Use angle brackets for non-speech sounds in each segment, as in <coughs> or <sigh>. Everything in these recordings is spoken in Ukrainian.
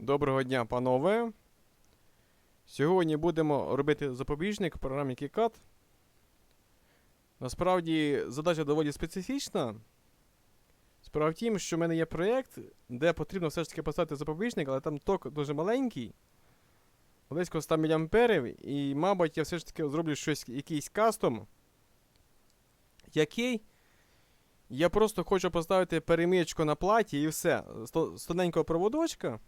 Доброго дня, панове. Сьогодні будемо робити запобіжник в програмі KiCad. Насправді задача доволі специфічна. Справа в тім, що в мене є проєкт, де потрібно все ж таки поставити запобіжник, але там ток дуже маленький. Близько 100 мА. І, мабуть, я все ж таки зроблю щось, якийсь кастом, який я просто хочу поставити перемичку на платі і все. З проводочка.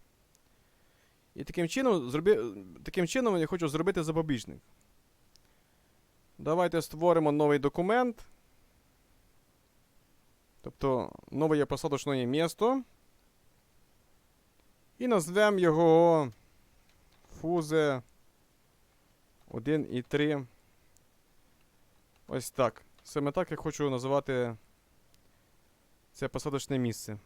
І таким чином, зроби... таким чином я хочу зробити запобіжник. Давайте створимо новий документ. Тобто нове посадочне місто. І назвемо його фузе 1 і 3. Ось так. Саме так я хочу називати це посадочне місце.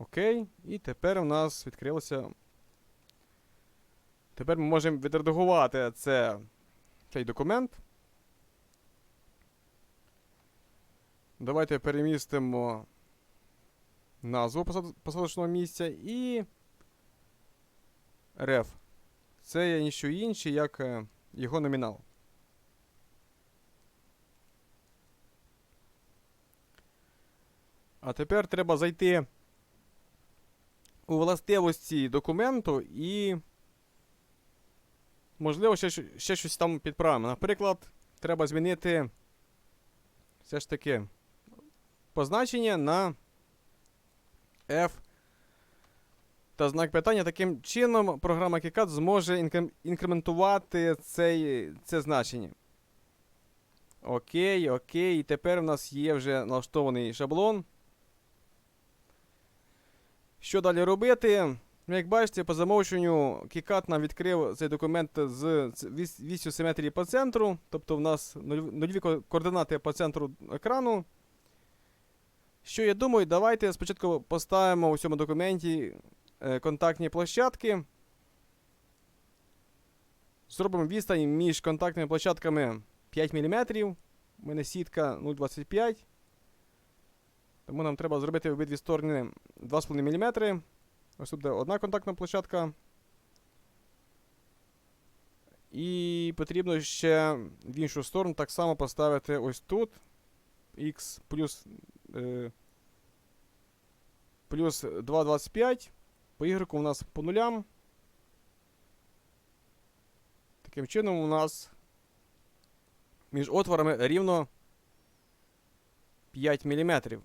Окей. І тепер у нас відкрилося. Тепер ми можемо відредагувати це, цей документ. Давайте перемістимо назву посадочного місця і ref. Це є ніщо інше, як е, його номінал. А тепер треба зайти у властивості документу і. Можливо, ще, ще щось там підправимо. Наприклад, треба змінити все ж таки позначення на F та знак питання. Таким чином, програма KiCad зможе інкрем- інкрементувати цей, це значення. Окей, окей. І тепер у нас є вже налаштований шаблон. Що далі робити? Ну, Як бачите, по замовченню KiCad нам відкрив цей документ з вісю симетрії по центру. Тобто в нас нульові координати по центру екрану. Що я думаю, давайте спочатку поставимо у цьому документі е, контактні площадки. Зробимо відстань між контактними площадками 5 мм. У мене сітка 0,25. Тому нам треба зробити обидві сторони 2,5 мм. Ось тут буде одна контактна площадка. І потрібно ще в іншу сторону так само поставити ось тут. X плюс, е, плюс 2,25. По Y у нас по нулям. Таким чином у нас між отворами рівно 5 мм.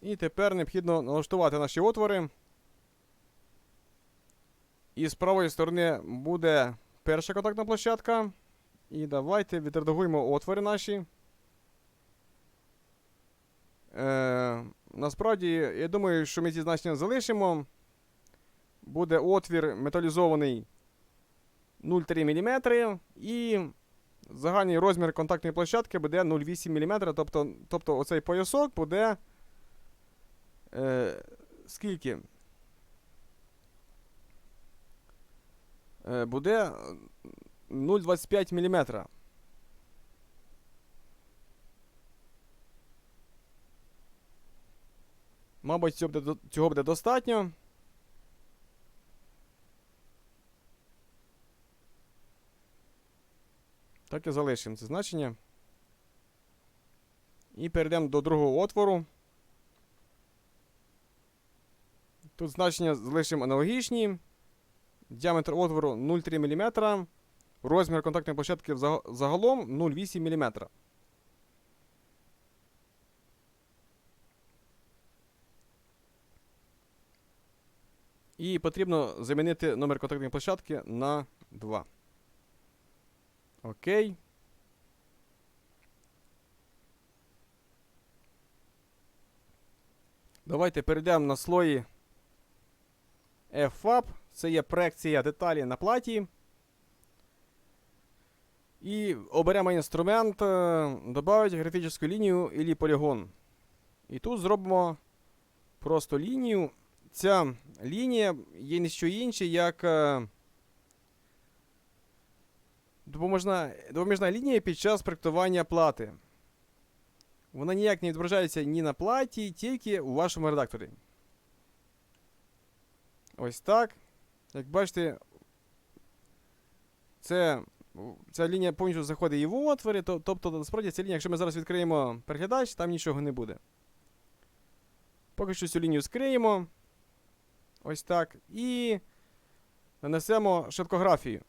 І тепер необхідно налаштувати наші отвори. І з правої сторони буде перша контактна площадка. І давайте відредагуємо отвори наші. Е, насправді, я думаю, що ми ці значення залишимо. Буде отвір металізований 0,3 мм. І загальний розмір контактної площадки буде 0,8 мм. Тобто, тобто оцей поясок буде. Е, скільки? Е, буде 0,25 мм. Мабуть, цього буде, цього буде достатньо. Так і залишимо це значення. І перейдемо до другого отвору. Тут значення залишимо аналогічні. Діаметр отвору 0,3 мм. Розмір контактної площадки загалом 0,8 мм. І потрібно замінити номер контактної площадки на 2. Окей. Давайте перейдемо на слої FFAB. Це є проекція деталі на платі. І оберемо інструмент, е, добавити графічну лінію або полігон. І тут зробимо просто лінію. Ця лінія є не що інше, як е, допоможна, допоміжна лінія під час проектування плати. вона ніяк не відображається ні на платі, тільки у вашому редакторі. Ось так. Як бачите, це, ця лінія повністю заходить і в отвори. то- Тобто, насправді, ця лінія, якщо ми зараз відкриємо переглядач, там нічого не буде. Поки що цю лінію скриємо. Ось так. І нанесемо швидкографію.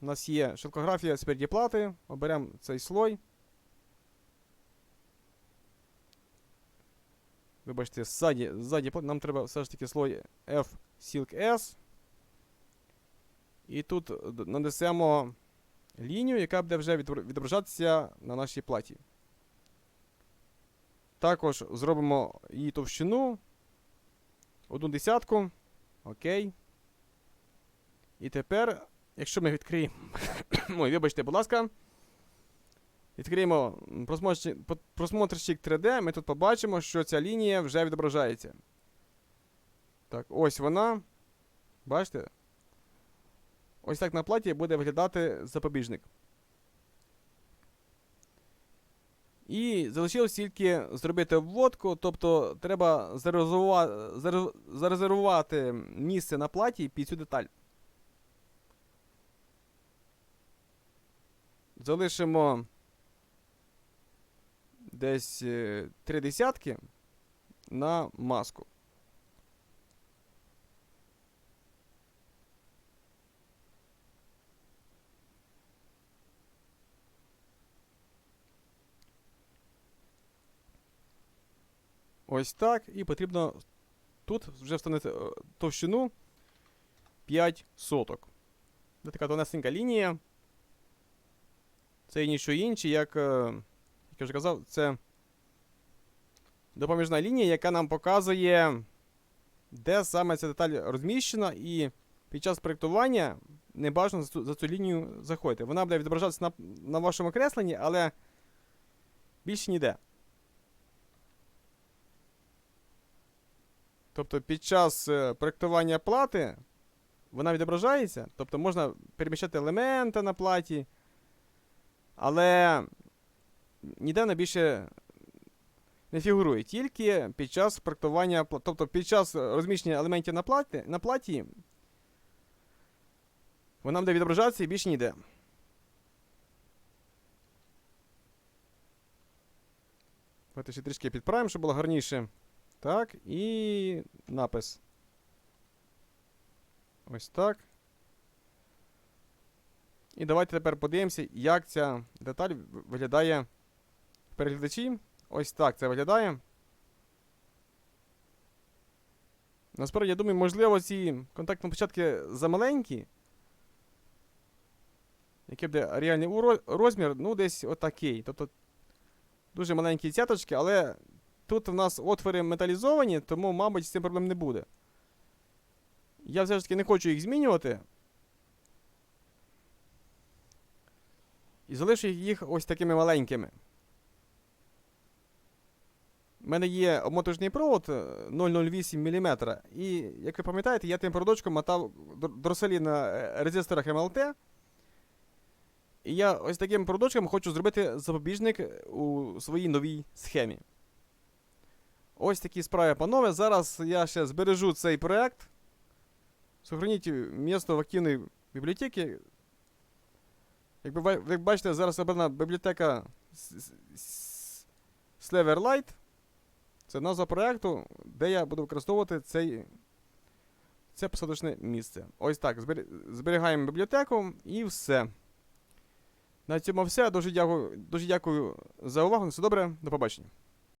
У нас є швидкографія спереді плати. Оберемо цей слой. Вибачте, ззаді, ззаді нам треба все ж таки слой F Silk S. І тут нанесемо лінію, яка буде вже відображатися на нашій платі. Також зробимо її товщину. Одну десятку. Окей. І тепер, якщо ми відкриємо. <coughs> Ой, вибачте, будь ласка. Відкриємо просмотрщик, 3D, ми тут побачимо, що ця лінія вже відображається. Так, ось вона. Бачите? Ось так на платі буде виглядати запобіжник. І залишилось тільки зробити обводку, тобто треба зарезервувати місце на платі під цю деталь. Залишимо десь е, три десятки на маску. Ось так. І потрібно тут вже встановити е, товщину 5 соток. Це така тонесенька лінія. Це і ніщо інше, е, як я вже казав, це допоміжна лінія, яка нам показує, де саме ця деталь розміщена, і під час проєктування не бажано за цю, за цю лінію заходити. Вона буде відображатися на, на вашому кресленні, але більше ніде. Тобто під час е, проєктування плати вона відображається, тобто можна переміщати елементи на платі, але ніде вона більше не фігурує. Тільки під час проєктування пла- тобто під час розміщення елементів на платі, на платі вона буде відображатися і більше ніде. Давайте ще трішки підправимо, щоб було гарніше. Так, і напис. Ось так. І давайте тепер подивимося, як ця деталь виглядає переглядачі. Ось так це виглядає. Насправді, я думаю, можливо, ці контактні початки замаленькі. Який буде реальний розмір, ну, десь отакий. Тобто дуже маленькі цяточки, але тут в нас отвори металізовані, тому, мабуть, з цим проблем не буде. Я все ж таки не хочу їх змінювати. І залишу їх ось такими маленькими. Мене є обмоточний провод е, 0,08 мм. І, як ви пам'ятаєте, я тим проводочком мотав дроселі на е, резисторах МЛТ. І я ось таким проводочком хочу зробити запобіжник у своїй новій схемі. Ось такі справи, панове. Зараз я ще збережу цей проект. Сохраніть місто в активній бібліотеці. Як ви бачите, зараз обрана бібліотека Sleverlight. Це назва проєкту, де я буду використовувати цей, це посадочне місце. Ось так. збер- Зберігаємо бібліотеку і все. На цьому все. Дуже дякую, дуже дякую за увагу. Все добре, до побачення.